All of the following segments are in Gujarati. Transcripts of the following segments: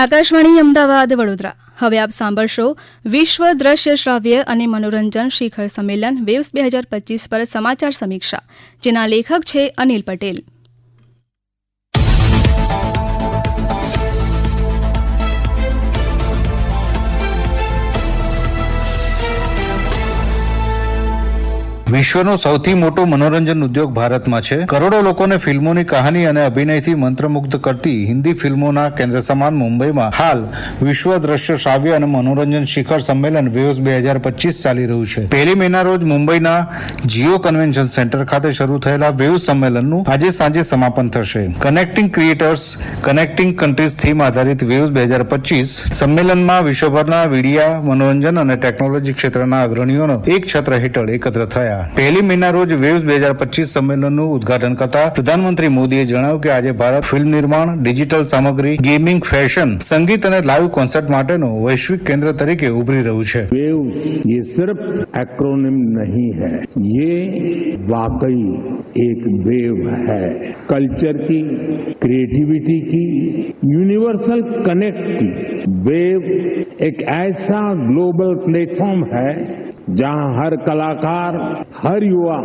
આકાશવાણી અમદાવાદ, વડોદરા. હવે આપ સાંભળશો વિશ્વ દ્રશ્ય શ્રાવ્ય અને મનોરંજન શિખર સંમેલન વેવ્સ બે હજાર પચીસ પર સમાચાર સમીક્ષા, જેના લેખક છે અનિલ પટેલ. વિશ્વનો સૌથી મોટો મનોરંજન ઉદ્યોગ ભારતમાં છે. કરોડો લોકોને ફિલ્મોની કહાની અને અભિનયથી મંત્રમુગ્ધ કરતી હિન્દી ફિલ્મોના કેન્દ્ર સમાન મુંબઈમાં હાલ વિશ્વ દ્રશ્ય શ્રાવ્ય અને મનોરંજન શિખર સંમેલન વેવ્સ બે હજાર પચીસ ચાલી રહ્યું છે. પહેલી મેના રોજ મુંબઈના જીઓ કન્વેન્શન સેન્ટર ખાતે શરૂ થયેલા વેવ સંમેલનનું આજે સાંજે સમાપન થશે. Connecting creators connecting countries theme આધારિત વેવ્સ બે હજાર પચીસ સંમેલનમાં વિશ્વભરના મીડિયા, મનોરંજન અને ટેકનોલોજી ક્ષેત્રના અગ્રણીઓનો એક છત્ર હેઠળ એકત્ર થયા. પહેલી મેના રોજ વેવ્સ બે હજાર પચીસ સંમેલનનું ઉદઘાટન કરતા પ્રધાનમંત્રી મોદીએ જણાવ્યું કે આજે ભારત ફિલ્મ નિર્માણ ડિજિટલ સામગ્રી ગેમિંગ ફેશન સંગીત અને લાઈવ કોન્સર્ટ માટેનું વૈશ્વિક કેન્દ્ર તરીકે ઉભરી રહ્યું છે वेव ये सिर्फ एक्रोनिम नहीं है ये वाकई एक वेव है कल्चर की क्रिएटिविटी की यूनिवर्सल कनेक्ट की वेव एक ऐसा ग्लोबल प्लेटफॉर्म है जहां हर कलाकार हर युवा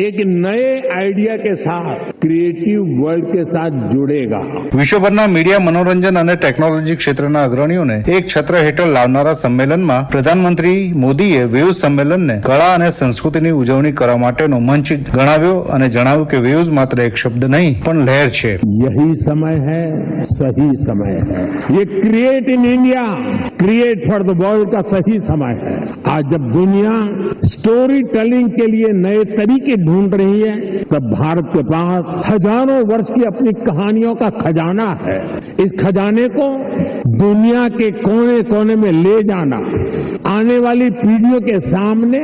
एक नए आइडिया के साथ क्रिएटिव वर्ल्ड के साथ जुड़ेगा વિશ્વભરના મીડિયા મનોરંજન અને ટેકનોલોજી ક્ષેત્રના અગ્રણીઓને એક છત્ર હેઠળ લાવનારા સંમેલનમાં પ્રધાનમંત્રી મોદીએ વેવ્સ સંમેલનને કળા અને સંસ્કૃતિની ઉજવણી કરવા માટેનો મંચ ગણાવ્યો અને જણાવ્યું કે વેવ્સ માત્ર એક શબ્દ નહીં પણ લહેર છે यही समय है सही समय है ये create in India create for the world का सही समय है आज जब दुनिया स्टोरी टेलिंग के लिए नए तरीके ढूंढ रही है तब भारत के पास हजारों वर्ष की अपनी कहानियों का खजाना है इस खजाने को दुनिया के कोने कोने में ले जाना आने वाली पीढ़ियों के सामने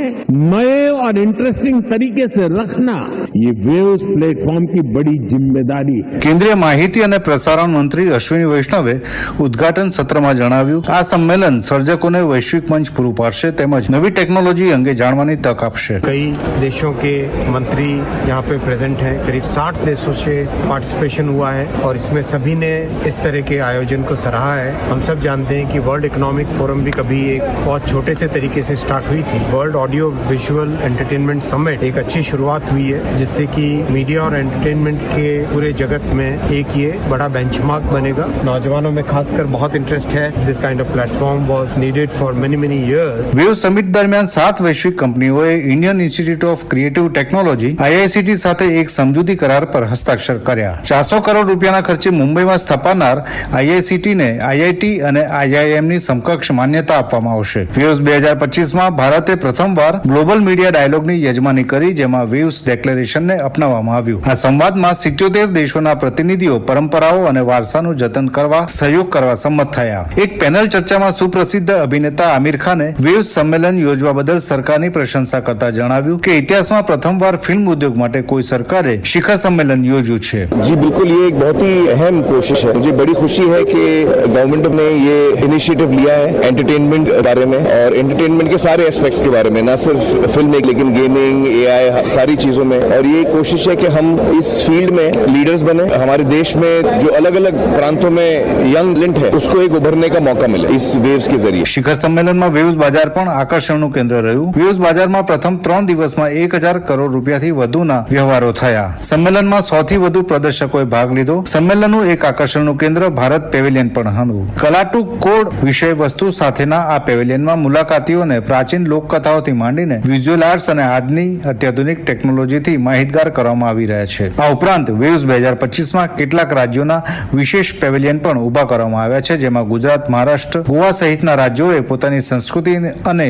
नए और इंटरेस्टिंग तरीके से रखना ये वेव्स प्लेटफॉर्म की बड़ी जिम्मेदारी है કેન્દ્રીય માહિતી અને પ્રસારણ મંત્રી અશ્વિની વૈષ્ણવે ઉદઘાટન સત્રમાં જણાવ્યું આ સંમેલન સર્જકોને વૈશ્વિક મંચ પૂરું પાડશે તેમજ નવી ટેકનોલોજી અંગે જાણવાની તક આપશે कई देशों के मंत्री यहाँ पे प्रेजेंट हैं करीब 60 देशों से पार्टिसिपेशन हुआ है और इसमें सभी ने इस तरह के आयोजन को सराहा है हम सब जानते हैं कि वर्ल्ड इकोनॉमिक फोरम भी कभी एक बहुत छोटे से तरीके से स्टार्ट हुई थी world audio visual entertainment summit एक अच्छी शुरुआत हुई है जिससे कि मीडिया और एंटरटेनमेंट के पूरे जगत में एक ये बड़ा बेंचमार्क बनेगा नौजवानों में खासकर बहुत इंटरेस्ट है this kind of platform was needed for many many years wave summit દરમિયાન સાત વૈશ્વિક કંપનીઓએ Indian institute of creative technology IICT સાથે એક સમજૂતી કરાર પર હસ્તાક્ષર કર્યા. ચારસો કરોડ રૂપિયાના ખર્ચે મુંબઈમાં સ્થાપનાર આઈઆઈસીટીને આઈઆઈટી અને આઈઆઈએમની સમકક્ષ માન્યતા આપવામાં આવશે. વેવ્સ બે હજાર પચીસમાં ભારતે પ્રથમવાર ગ્લોબલ મીડિયા ડાયલોગની યજમાની કરી, જેમાં વેવ્સ ડેક્લેરેશનને અપનાવવામાં આવ્યું. આ સંવાદમાં સિત્યોતેર દેશોના પ્રતિનિધિઓ, પરંપરાઓ અને વારસાનું જતન કરવા, સહયોગ કરવા સંમત થયા. એક પેનલ ચર્ચામાં સુપ્રસિદ્ધ અભિનેતા આમિર ખાને વેવ્સ સંમેલન યોજવા બદલ સરકારની પ્રશંસા કરતા જણાવ્યું કે ઇતિહાસમાં પ્રથમવાર ફિલ્મ ઉદ્યોગ માટે કોઈ સરકારે શિખર સંમેલન યોજ્યું છે जी बिल्कुल ये एक बहुत ही अहम कोशिश है मुझे बड़ी खुशी है कि गवर्नमेंट ने ये इनिशिएटिव लिया है एंटरटेनमेंट बारे में और एंटरटेनमेंट के सारे एस्पेक्ट्स के बारे में ना सिर्फ फिल्म मेक लेकिन गेमिंग एआई सारी चीज़ों में और ये कोशिश है कि हम इस फील्ड में लीडर्स बने हमारे देश में जो अलग अलग प्रांतों में यंग टैलेंट है उसको एक उभरने का मौका मिले इस वेव्स के जरिए શિખર સંમેલનમાં વેવ્સ બજાર પણ આકર્ષણનું કેન્દ્ર રહ્યું. વેવ્સ બજારમાં પ્રથમ ત્રણ દિવસમાં એક હજાર કરોડ રૂપિયાથી વધુના વ્યવહારો થયા. સંમેલનમાં સો થી વધુ પ્રદર્શકોએ ભાગ લીધો. સંમેલનનું એક આકર્ષણનું કેન્દ્ર ભારત પેવેલિયન પણ હતું. કલાટુ કોડ વિષય વસ્તુ સાથેના આ પેવેલિયનમાં મુલાકાતીઓને પ્રાચીન લોકકથાઓથી માંડીને વિઝ્યુઅલ આર્ટ્સ અને આજની અત્યાધુનિક ટેકનોલોજીથી માહિતગાર કરવામાં આવી રહ્યા છે. આ ઉપરાંત વેવ્સ બે હજાર પચીસમાં કેટલાક રાજ્યોના વિશેષ પેવેલિયન પણ ઊભા કરવામાં આવ્યા છે, જેમાં ગુજરાત, મહારાષ્ટ્ર, ગોવા સહિતના રાજ્યોએ પોતાની સંસ્કૃતિ અને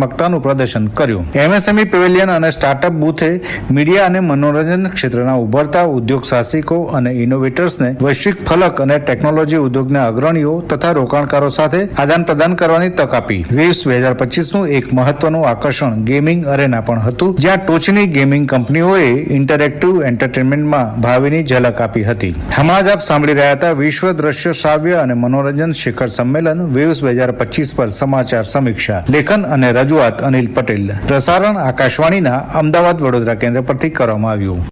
સર્જનાત્મકતાનું પ્રદર્શન કર્યું. એમએસએમઈ પેવેલિયન અને સ્ટાર્ટઅપ બૂથે મીડિયા અને મનોરંજન ક્ષેત્રના ઉભરતા ઉદ્યોગ સાહસિકો અને ઇનોવેટર્સને વૈશ્વિક ફલક અને ટેકનોલોજી ઉદ્યોગના અગ્રણીઓ તથા રોકાણકારો સાથે આદાન પ્રદાન કરવાની તક આપી. વેવ્સ બે હજાર પચીસનું એક મહત્વનું આકર્ષણ ગેમિંગ અરેના પણ હતું, જ્યાં ટોચની ગેમિંગ કંપનીઓએ ઇન્ટરેક્ટિવ એન્ટરટેનમેન્ટમાં ભાવિની ઝલક આપી હતી. હમણાં જ આપ સાંભળી રહ્યા હતા વિશ્વ દ્રશ્ય શ્રાવ્ય અને મનોરંજન શિખર સંમેલન વેવ્સ બે હજાર પચીસ પર સમાચાર સમીક્ષા. લેખન અને રજૂઆત અનિલ પટેલ પ્રસારણ આકાશવાણીના અમદાવાદ વડોદરા કેન્દ્ર પરથી કરવામાં આવ્યું.